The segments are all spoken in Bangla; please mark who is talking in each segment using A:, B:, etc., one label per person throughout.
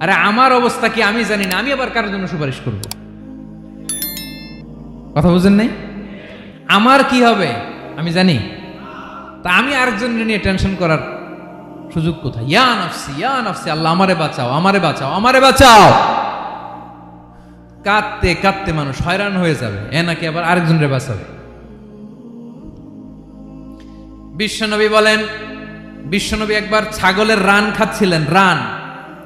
A: আরে আমার অবস্থা কি আমি জানি না, আমি আবার কারোর জন্য সুপারিশ করব? কথা বুঝেন নাই? আমার কি হবে? আমি জানি। তা আমি আরেকজন নিয়ে টেনশন করার সুযোগ কোথায়? ইয়া নফসি ইয়া নফসি, আল্লাহ আমারে বাঁচাও আমারে বাঁচাও আমারে বাঁচাও! কাঁদতে কাঁদতে মানুষ হয়রান হয়ে যাবে, এ নাকি আবার আরেকজনের বাঁচাবে? বিশ্বনবী বলেন, বিশ্বনবী একবার ছাগলের রান খাচ্ছিলেন, রান।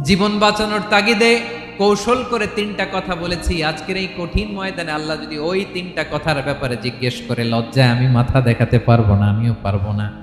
A: জীবন বাঁচানোর তাগিদে কৌশল করে তিনটা কথা বলেছি। আজকের এই কঠিন ময়দানে আল্লাহ যদি ওই তিনটা কথার ব্যাপারে জিজ্ঞেস করে, লজ্জায় আমি মাথা দেখাতে পারব না, আমিও পারব না।